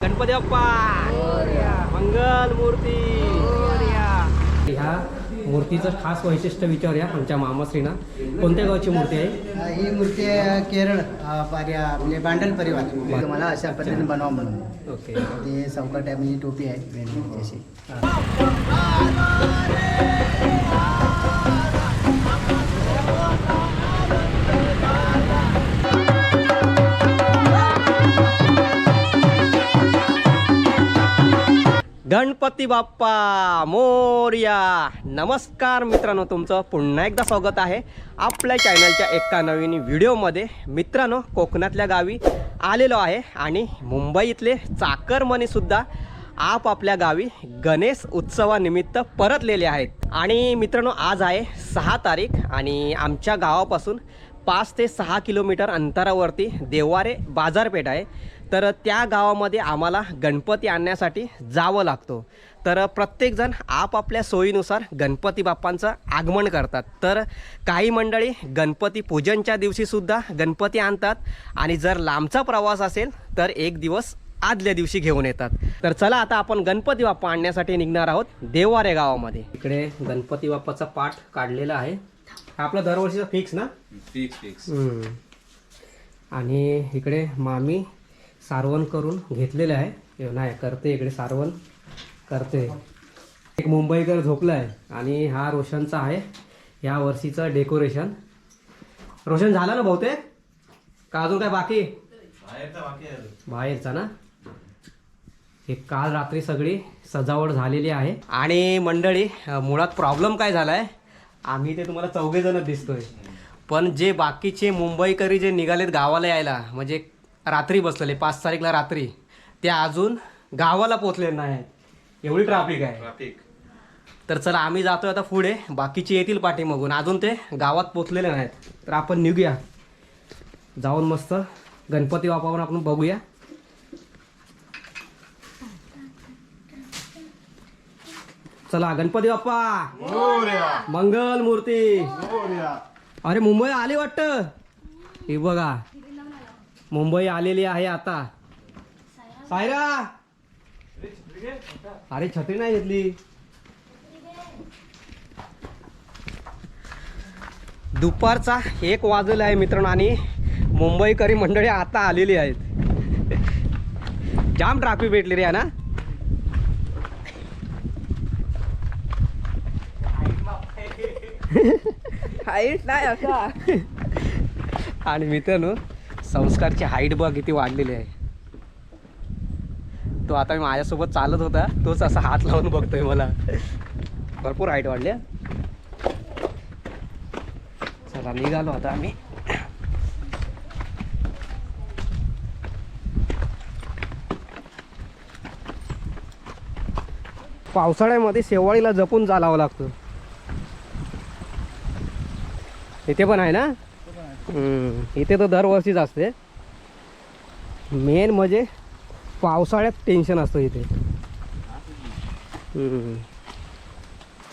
गणपती बाप्पा! मंगल मूर्ती ह्या मूर्तीचं खास वैशिष्ट्य विचारूया आमच्या मामाश्रीना. कोणत्या गावची मूर्ती आहे? ही मूर्ती आहे केरळ अ, पर्या म्हणजे बांडल परिवार. मला अशा पद्धतीने बनवा म्हणून. ओके. ते चौकट आहे म्हणजे टोपी आहे अशी. गणपती बाप्पा मोर्या. नमस्कार मित्रांनो तुमचं पुन्हा एकदा स्वागत आहे आपल्या चॅनलच्या एका नवीन व्हिडिओमध्ये. मित्रांनो कोकणातल्या गावी आलेलो आहे आणि मुंबईतले चाकरमणीसुद्धा आपापल्या गावी गणेश उत्सवानिमित्त परतलेले आहेत. आणि मित्रांनो आज आहे सहा तारीख आणि आमच्या गावापासून पाच ते सहा किलोमीटर अंतरावरती देवारे बाजारपेठ आहे. तर त्या गावामध्ये आम्हाला गणपती आणण्यासाठी जावं लागतो. तर प्रत्येकजण आपापल्या सोयीनुसार गणपती बाप्पांचं आगमन करतात. तर काही मंडळी गणपती पूजनच्या दिवशीसुद्धा गणपती आणतात आणि जर लांबचा प्रवास असेल तर एक दिवस आदल्या दिवशी घेऊन येतात. तर चला आता आपण गणपती बाप्पा आणण्यासाठी निघणार आहोत देवारे गावामध्ये. इकडे गणपती बाप्पाचा पाठ काढलेला आहे. आपला दरवर्षीचा फिक्स ना? Fix fix. आणि इकडे मामी सारवण करून घेतलेलं आहे. हे नाही करते इकडे सारवण. करते. एक मुंबईकर झोपला आहे आणि हा रोशनचा आहे. या वर्षीचं डेकोरेशन. रोशन झालं ना बहुतेक? का अजून काय बाकी? बाहेरचा ना? हे काल रात्री सगळी सजावट झालेली आहे. आणि मंडळी मुळात प्रॉब्लेम काय झाला आहे आम्ही ते तुम्हाला चौघेजणच दिसतोय. पण जे बाकीचे मुंबईकरी जे निघालेत गावाला यायला म्हणजे रात्री बसलेले पाच तारीखला रात्री. ते अजून गावाला पोचले नाही आहेत एवढी ट्रॅफिक आहे. ट्रॅफिक तर चला आम्ही जातोय आता पुढे. बाकीचे येतील पाठीमागून. अजून ते गावात पोचलेले नाहीत. तर आपण निघूया. जाऊन मस्त गणपती बाप्पावर आपण बघूया. चला गणपती बाप्पा! मंगल मूर्ती अरे मुंबई आली वाटत? हे बघा. मुंबई आलेली आहे आता. सायरा! अरे छत्री नाही घेतली. दुपारचा एक वाजलेला आहे मित्रांनो आणि मुंबईकरी मंडळी आता आलेली आहेत. जाम ट्रॅफिक भेटली रे ना? हाईट नाही असा. आणि मित्रांनो संस्कारची हाईट बघ किती वाढलेली आहे. तो आता मी माझ्यासोबत चालत होता तोच असा हात लावून बघतोय मला. भरपूर हाईट वाढली चला निघालो आता आम्ही. पावसाळ्यामध्ये शेवाळीला जपून चालावं लागतं. इथे पण आहे ना? इथे तर दरवर्षीच असते. मेन म्हणजे पावसाळ्यात टेन्शन असतं इथे. हम्म.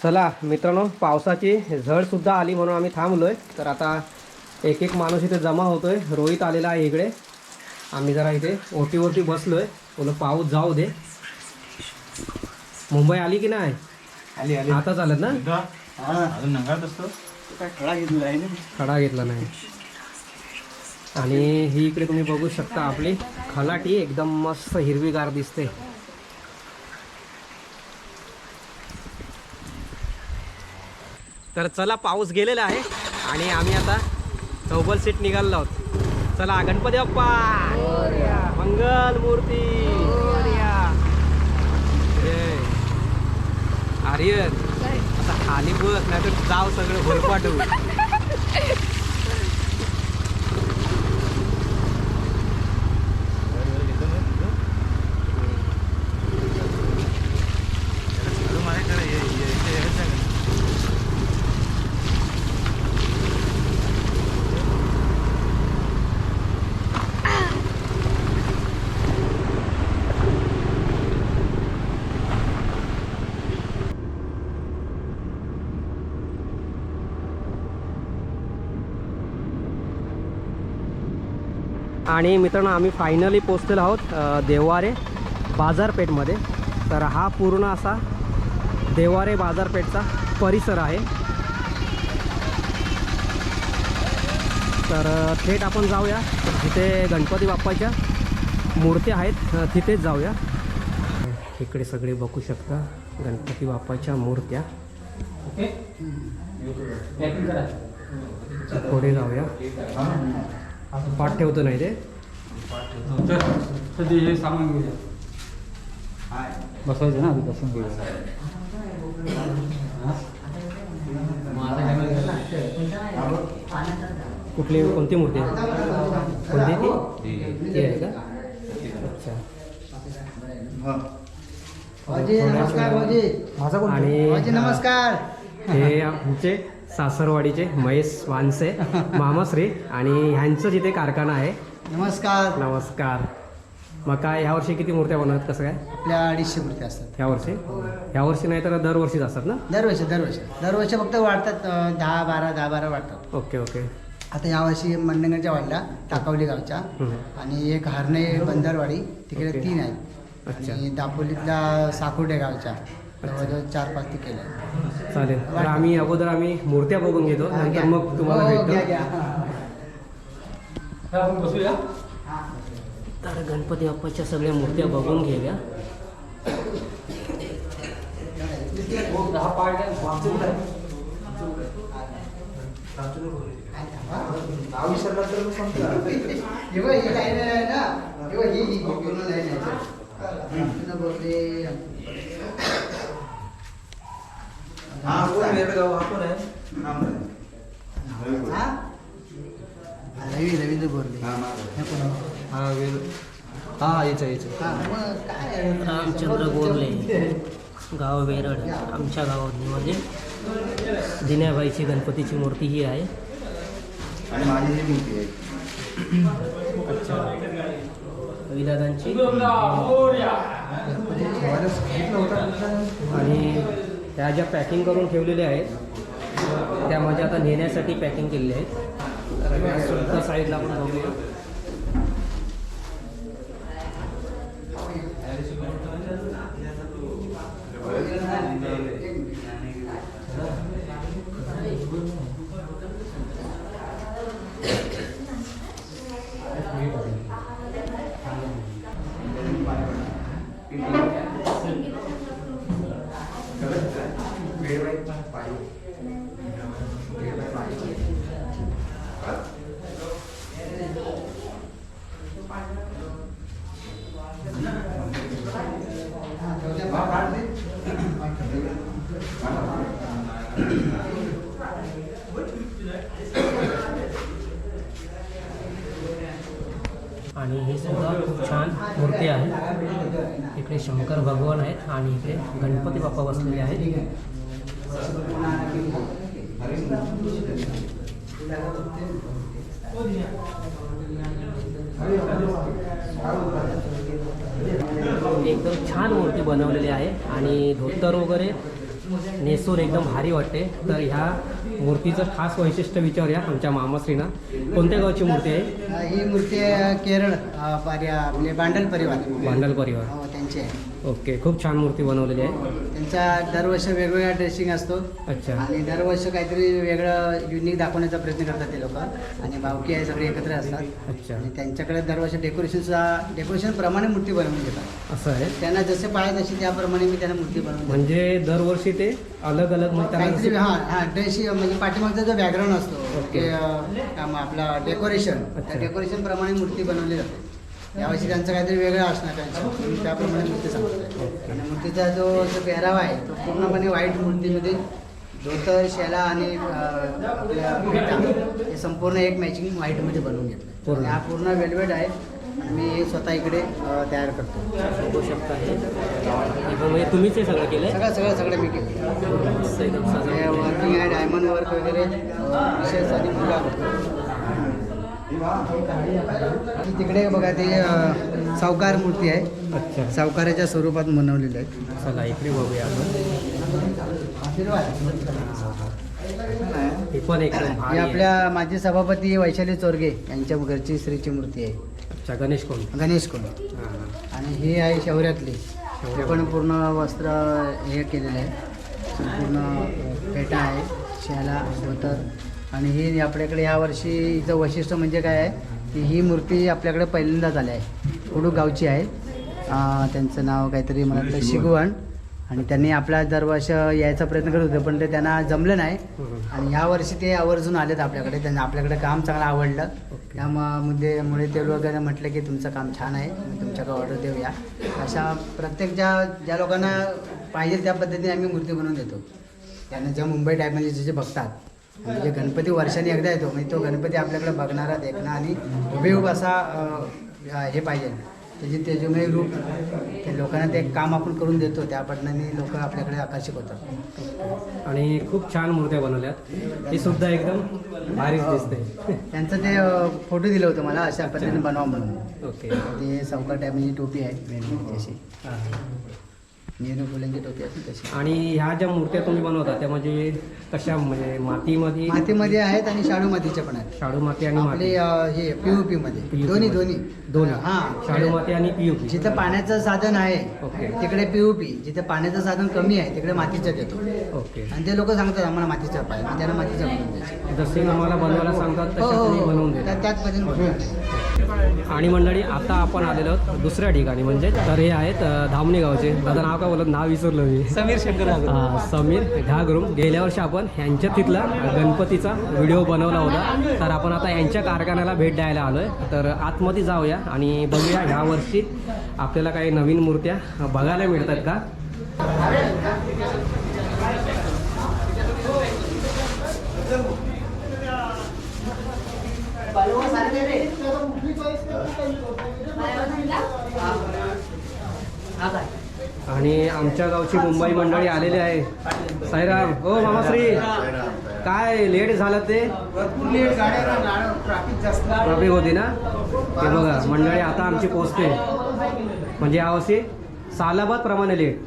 चला मित्रांनो पावसाची झडसुद्धा आली म्हणून आम्ही थांबलोय. तर आता एक एक माणूस इथे जमा होतोय. रोहित आलेला आहे इकडे. आम्ही जरा इथे ओटीवरती बसलोय. बोल पाऊस जाऊ दे. मुंबई आली की नाही? आली आली. आता चालत ना? अजून नंगात असतो. काय खडा घेतलेला आहे ना? खडा घेतला नाही. आणि ही इकडे तुम्ही बघू शकता आपली खलाटी एकदम मस्त हिरवीगार दिसते. तर चला पाऊस गेलेला आहे आणि आम्ही आता चौबल सीट निघालो आहोत. चला गणपती बाप्पा! मंगल मूर्ती अरे आता खाली बस नाही तर जाव सगळं भरपाटू आणि मित्रांनो आम्ही फायनली पोचलेलो आहोत अ, देववारे बाजारपेठमध्ये. तर हा पूर्ण असा देवारे बाजारपेठचा परिसर आहे. तर थेट आपण जाऊया. जिथे गणपती बाप्पाच्या मूर्त्या आहेत तिथेच जाऊया. इकडे सगळे बघू शकता गणपती बाप्पाच्या मूर्त्या. पुढे जाऊया. पाठ ठेवतो नाही ते सध्या हे सामान घेऊया. बसवायचं ना आधी बसून घेऊया. कुठली कोणती मूर्ती आहे? कोणती ती? ती. आहे का? अच्छा. माझा कोण आणि नमस्कार. हे आमचे सासरवाडीचे महेश वानसे मामाश्री आणि ह्यांचं जिथे कारखाना आहे. नमस्कार. नमस्कार. मग काय ह्या वर्षी किती मूर्त्या बनवतात कसं काय? आपल्या अडीचशे मूर्ती असतात. ह्या वर्षी? ह्या वर्षी नाही तर दरवर्षीच असतात ना? दरवर्षी दरवर्षी. दरवर्षी फक्त वाढतात अं, दहा बारा दहा बारा वाढतात. Okay okay. आता यावर्षी मंडणगडच्या वाढल्या टाकावली गावच्या. हम्म. आणि एक हरणे बंदरवाडी तिकडे ओके. तीन आहेत. अच्छा. आणि दापोलीतल्या साकुर्डे गावच्या. जवळजवळ चार पाच ती केल्या. चालेल. तर आम्ही अगोदर आम्ही मूर्त्या बघून घेतो नंतर मग तुम्हाला हो, घ्या, भेटतो घ्या. आपण बसूया. तर गणपती बाप्पाच्या सगळ्या मूर्त्या बघून घेऊया. दहा पार्ट हे बघ, ही line आहे ना? हे ही- ही पूर्ण आहे. बोलले, हा? रवी रवींद्र बोरले हे कोण आहे? हा हा यायचं यायचं हा? रामचंद्र गोरले गाव वेरड. आमच्या गावातली म्हणजे दिन्याबाईची गणपतीची मूर्ती ही आहे. आणि माझी ही मूर्ती आहे. रविदादांची. आणि त्या ज्या पॅकिंग करून ठेवलेल्या आहेत त्या म्हणजे आता नेण्यासाठी पॅकिंग केलेल्या आहेत. तर सुद्धा साईडला आपण बघूया. इकडे शंकर भगवान है आणि इकडे गणपती बाप्पा एकदम छान मूर्ति बनवलेली आणि धोतर वगैरे नेसून एकदम भारी वाटते. तर ह्या मूर्तीचं खास वैशिष्ट्य विचारूया आमच्या मामाश्रीना. कोणत्या गावची मूर्ती आहे? हा, मूर्ती केरळ आपले बांडल परिवार. भांडल परिवार. हो त्यांची आहे. ओके खूप छान मूर्ती बनवलेली आहे. त्यांचा दरवर्षी वेगवेगळा ड्रेसिंग असतो. अच्छा. आणि दरवर्षी काहीतरी वेगळं युनिक दाखवण्याचा प्रयत्न करतात ते लोक. आणि भावकी आहे सगळे एकत्र असतात. अच्छा. आणि त्यांच्याकडे दरवर्षी डेकोरेशनचा डेकोरेशन प्रमाणे मूर्ती बनवून घेतात असं आहे. त्यांना जसे पाहिजे तशी त्याप्रमाणे मी त्यांना मूर्ती बनवून. म्हणजे दरवर्षी ते अलग अलग म्हणजे त्यांना काहीतरी हां हां ड्रेस म्हणजे पाठीमागचा जो बॅकग्राऊंड असतो ओके. ते अं, काम आपला डेकोरेशन अच्छा. त्या डेकोरेशन प्रमाणे मूर्ती बनवली जाते यावर्षी त्यांचं काहीतरी वेगळं असणार त्यांचं मी त्याप्रमाणे मूर्ती सांगतो आणि मूर्तीचा जो जो पेहरावा आहे तो पूर्णपणे व्हाईट मूर्तीमध्ये धोतर शेला आणि अं, आपल्या फेटा हे संपूर्ण एक मॅचिंग व्हाईटमध्ये बनवून घेतलं पूर्ण. आणि हा पूर्ण वेलवेट आहे मी स्वतः इकडे तयार करतो. बघू शकता हे म्हणजे तुम्हीच हे सगळं केलं सगळं सगळं सगळं मी केलं वर्किंग आहे डायमंड वर्क वगैरे विशेष आणि मुगा करतो तिकडे बघा ते सावकार मूर्ती आहे. अच्छा. सावकाराच्या स्वरूपात बनवलेली आहे. चला इकडे बघूया आपण. आशीर्वाद. ही पण एकदम ही भारी आहे. आपल्या माजी सभापती वैशाली चोरगे यांच्या घरची श्रीची मूर्ती आहे. अच्छा गणेश कोण गणेश कोण. आणि ही आहे शौर्यातली. हे पण पूर्ण वस्त्र हे केलेलं आहे. पूर्ण पेटा आहे शेला धोतर आणि ही आपल्याकडे यावर्षी हिचं वैशिष्ट्य म्हणजे काय आहे की ही मूर्ती आपल्याकडे पहिल्यांदाच आली आहे. कुडू गावची आहे. अं, त्यांचं नाव काहीतरी मला वाटतं शिगवण आणि त्यांनी आपल्या दरवर्ष यायचा प्रयत्न करत होते पण ते त्यांना जमलं नाही. आणि ह्या वर्षी ते आवर्जून आलेत आपल्याकडे. त्यांना आपल्याकडे काम चांगलं आवडलं. त्यामुळे मुळे ते लोकांना म्हटलं की तुमचं काम छान आहे तुमच्याकडे ऑर्डर देऊया. अशा प्रत्येक ज्या ज्या लोकांना पाहिजे त्या पद्धतीने आम्ही मूर्ती बनवून देतो. त्यांना ज्या मुंबई टाईपमध्ये जे जे बघतात म्हणजे गणपती वर्षाने एकदा येतो म्हणजे तो गणपती आपल्याकडे बघणारा देखणं आणि हुबेहूब असा हे पाहिजे. त्याची तेजोमय रूप ते लोकांना ते काम आपण करून देतो. त्या पद्धतीने लोक आपल्याकडे आकर्षित होतात. आणि खूप छान मूर्त्या बनवल्यात. ही सुद्धा एकदम भारीच दिसते. त्यांचं ते फोटो दिलं होतं मला अशा पद्धतीने बनवा म्हणून. ओके. ते चौकट आहे म्हणजे टोपी आहे अशी हां. नेहरू आणि ह्या ज्या मूर्त्या तुम्ही बनवता त्या म्हणजे कशा म्हणजे मातीमध्ये? मातीमध्ये आहेत आणि शाडू मातीच्या पण आहेत. शाडू माती आणि आपली माती अं, हे पीओपी मध्ये. दोन्ही. दोन्ही. दोन्ही. हा शाडू माती आणि पीयूपी जिथं पाण्याचं साधन आहे ओके. तिकडे पीओपी जिथे पाण्याचं साधन कमी आहे तिकडे मातीचं देतो. ओके. आणि ते लोक सांगतात आम्हाला मातीचं पाहिजे. मग त्यांना मातीचं बनवून द्यायचं. जसे आम्हाला बनवायला सांगतात हो तशा तुम्ही हो. बनवून त्या- देता. त्याच पद्धतीने बनवून आणि मंडळी आता आपण आलेलो आहोत दुसऱ्या ठिकाणी म्हणजे तर हे आहेत अ, धामणी गावचे. दादा नाव काय? बोलत नाव विसरलो मी. समीर शंकर हा, समीर घागरून गेल्या वर्षी आपण ह्यांच्या तिथला गणपतीचा व्हिडिओ बनवला होता. तर आपण आता यांच्या कारखान्याला भेट द्यायला आलो आहे तर आतमध्ये जाऊया आणि बघूया ह्या वर्षी आपल्याला काही नवीन मूर्त्या बघायला मिळतात का? आणि आमच्या गावची मुंबई मंडळी आलेली आहे. साईराम हो मामाश्री काय लेट झालं ते? ट्रॅफिक होती ना? ते बघा मंडळी आता आमची पोचते म्हणजे यावर्षी सालाबाद प्रमाणे लेट.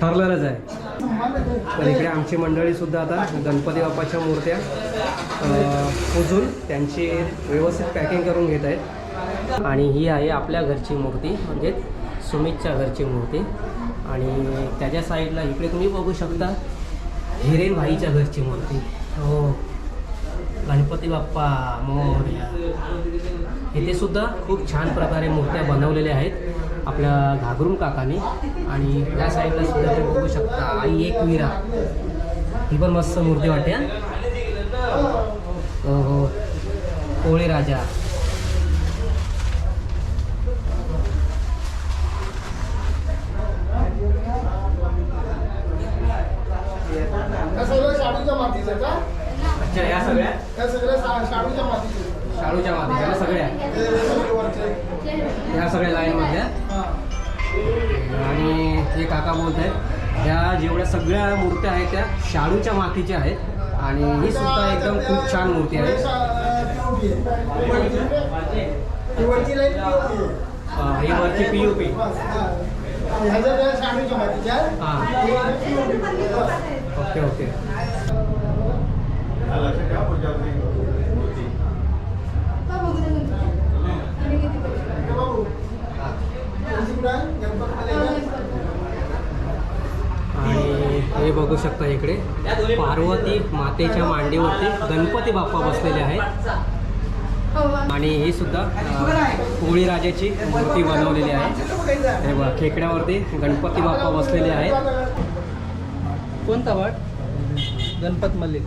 ठरलेलंच आहे. तर इकडे आमची मंडळी सुद्धा आता गणपती बाप्पाच्या मूर्त्या पुजून त्यांची व्यवस्थित पॅकिंग करून घेत आहेत. आणि ही आहे आपल्या घरची मूर्ती म्हणजे सुमितच्या घरची मूर्ती. आणि त्याच्या साईडला इकडे तुम्ही बघू शकता हिरेन भाईच्या घरची मूर्ती. हो. गणपती बाप्पा मोर्या. इथे सुद्धा खूप छान प्रकारे मूर्त्या बनवलेल्या आहेत आपल्या घागरून काकाने. आणि या साईडला सुद्धा तुम्ही बघू शकता आई एक विरा. ही पण मस्त मूर्ती वाटते हो. हो राजा. अच्छा या सगळ्या? शाडूच्या मातीच्या ना सगळ्या? या सगळ्या लाईनमधल्या? आणि हे काका बोलत आहेत या जेवढ्या सगळ्या मूर्त्या आहेत त्या शाडूच्या मातीच्या आहेत. आणि ही सुद्धा एकदम खूप छान मूर्ती आहे. अं, ही वरची पी यू पी. हां. Okay okay. आणि हे बघू शकता इकडे पार्वती मातेच्या मांडीवरती गणपती बाप्पा बसलेले आहेत. आणि ही सुद्धा कोळी राजाची मूर्ती बनवलेली आहे. हे बघा खेकड्यावरती गणपती बाप्पा बसलेले आहेत. कोणता वाट गणपत मल्लिक.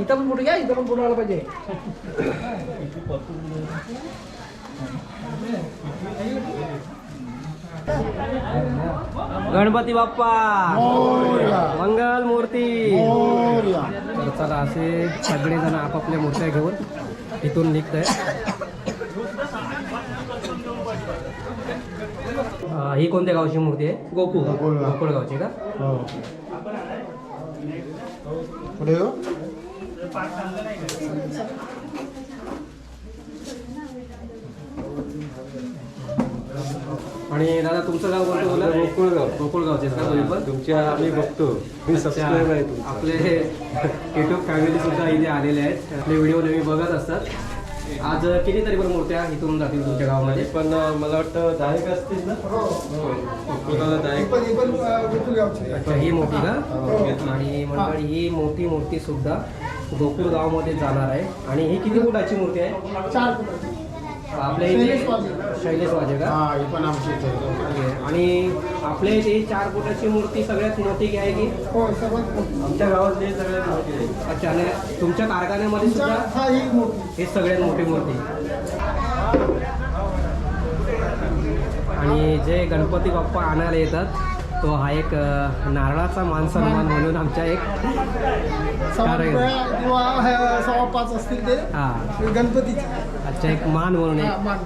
इथं पण पुढे घ्या इथं पण आलं पाहिजे. गणपती बाप्पा. मंगल मूर्ती. तर चला असे सगळेजण आपापल्या मूर्त्या घेऊन इथून निघत आहे ही कोणत्या गावची मूर्ती आहे? गोकुळ. गोकुळ गावची का? हो आणि दादा तुमचं गाव कोणतं? बोला गोकुळगाव गोकुळगावचे का तुम्ही पण? तुमच्या आम्ही बघतो. मी सबस्क्राईब आहे तुमचा. आपले युट्यूब फॅमिली सुद्धा इथे आलेले आहेत. आपले व्हिडिओ नेहमी बघत असतात. आज किती तरी पण मूर्त्या इथून जातील तुमच्या गावामध्ये? पण मला वाटतं दहा एक असतील ना? कोणाला दहा एक अच्छा ही मोठी का? आणि मंडळी ही मोठी मूर्ती सुद्धा गोकुळ गावामध्ये जाणार आहे. आणि ही किती फुटाची मूर्ती आहे? आपल्या इथे शैलेश वाजे का? ओके. आणि आपल्या इथे ही चार फुटाची मूर्ती सगळ्यात मोठी आहे की आमच्या गावातली सगळ्यात मोठी आहे. अच्छा आणि तुमच्या कारखान्यामध्ये सुद्धा हे सगळ्यात मोठी मूर्ती आणि जे गणपती बाप्पा आणायला येतात तो हा एक अ, नारळाचा मान सन्मान म्हणून आमच्या एक सव्वा पाच असतील ते. हा गणपतीची. अच्छा एक मान म्हणून हा, मान.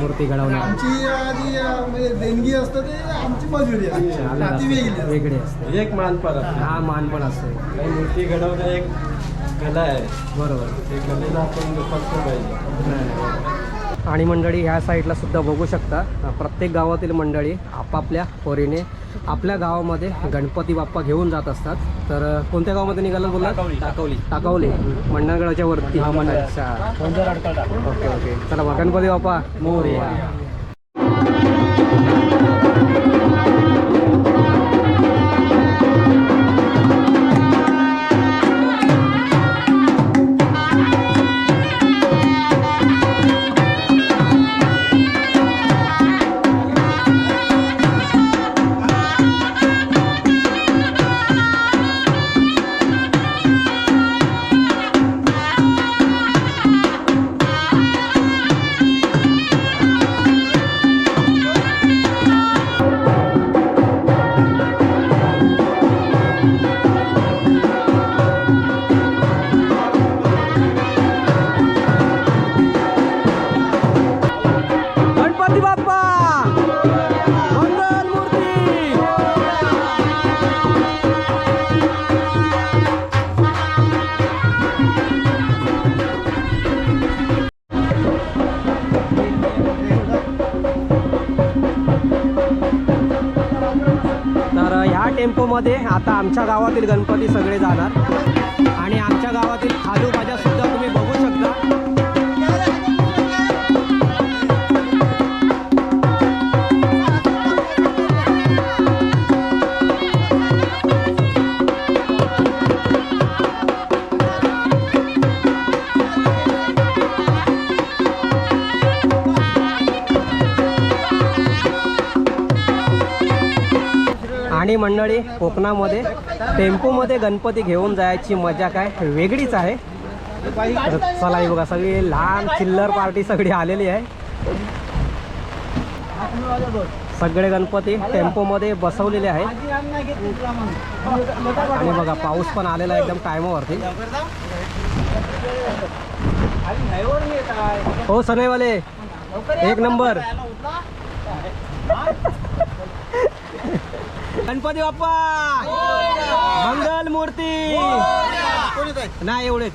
मूर्ती घडवणार आमची जी अं, म्हणजे देणगी असतं ते आमची मजुरी आहे अच्छा, अलग ती वेगळी असते. वेगळी असते. एक मानपर आपली. हा मान पण असतो. काही मूर्ती घडवणं एक कला आहे. बरोबर. ते कलेला आपण जोपासलं पाहिजे. आणि मंडळी ह्या साईडला सुद्धा बघू शकता प्रत्येक गावातील मंडळी आपापल्या पोरीने आपल्या गावामध्ये गणपती बाप्पा घेऊन जात असतात. तर कोणत्या गावामध्ये निघालं बोला टाकवली. टाकवली. मंडणगडाच्या वरती. Okay okay. चला गणपती बाप्पा. मोर मध्ये आता आमच्या गावातील गणपती सगळे जाणार. आणि आमच्या गावातील खाजूभाज्या आणि मंडळी कोकणामध्ये टेम्पोमध्ये गणपती घेऊन जायची मजा काय? वेगळीच आहे. तर चला हे बघा सगळी लहान चिल्लर पार्टी सगळी आलेली आहे. सगळे गणपती टेम्पोमध्ये बसवलेले आहेत. आणि बघा पाऊस पण आलेला एकदम टायमावरती. हो सनईवाले एक नंबर. गणपती बाप्पा! मंगल मूर्ती! नाही एवढेच.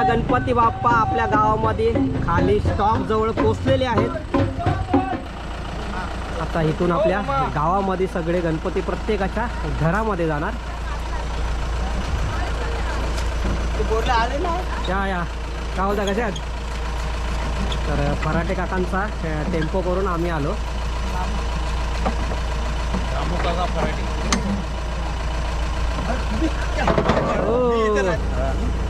आता गणपती बाप्पा आपल्या गावामध्ये खाली स्टॉप जवळ पोचलेले आहेत. आता इथून आपल्या गावामध्ये सगळे गणपती प्रत्येकाच्या घरामध्ये जाणार. या या. काय होता कशात तर फराटे काकांचा टेम्पो करून आम्ही आलो. हो.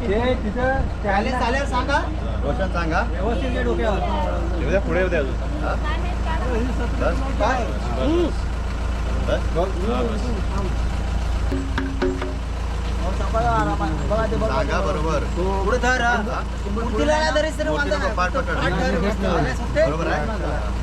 बॅलेन्स आल्यावर सांगा. रोशन सांगा. व्यवस्थित घे डोक्यावर. उद्या पुढे उद्या अजून. काय सांगा बरोबर. पुढे धर. हा. मूर्तीला नाही धरीस तरी वांधा नाही. पाठ पकड. पाठ धर. बॅलेन्स सुटते. बरोबर आहे?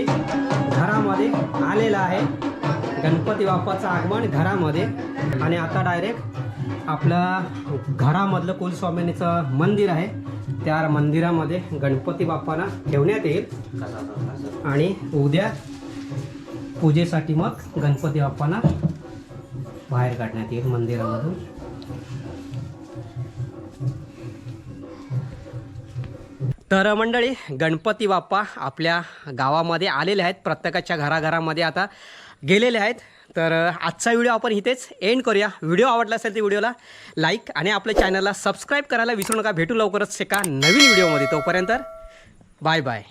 घरामध्ये आलेला आहे. गणपती बाप्पाचं आगमन घरामध्ये. आणि आता डायरेक्ट आपलं घरामधलं कुलस्वामिनीचं मंदिर आहे. त्या मंदिरामध्ये गणपती बाप्पांना ठेवण्यात येईल. आणि उद्या पूजेसाठी मग गणपती बाप्पांना बाहेर काढण्यात येईल मंदिरामधून. तर मंडळी गणपती बाप्पा आपल्या गावामध्ये आलेले आहेत प्रत्येकाच्या घराघरामध्ये आता गेलेले आहेत. तर आजचा व्हिडिओ आपण इथेच एंड करूया. व्हिडिओ आवडला असेल तर व्हिडिओला लाईक आणि आपल्या चॅनलला सबस्क्राईब करायला विसरू नका. भेटू लवकरच एका नवीन व्हिडिओमध्ये. तोपर्यंत बाय बाय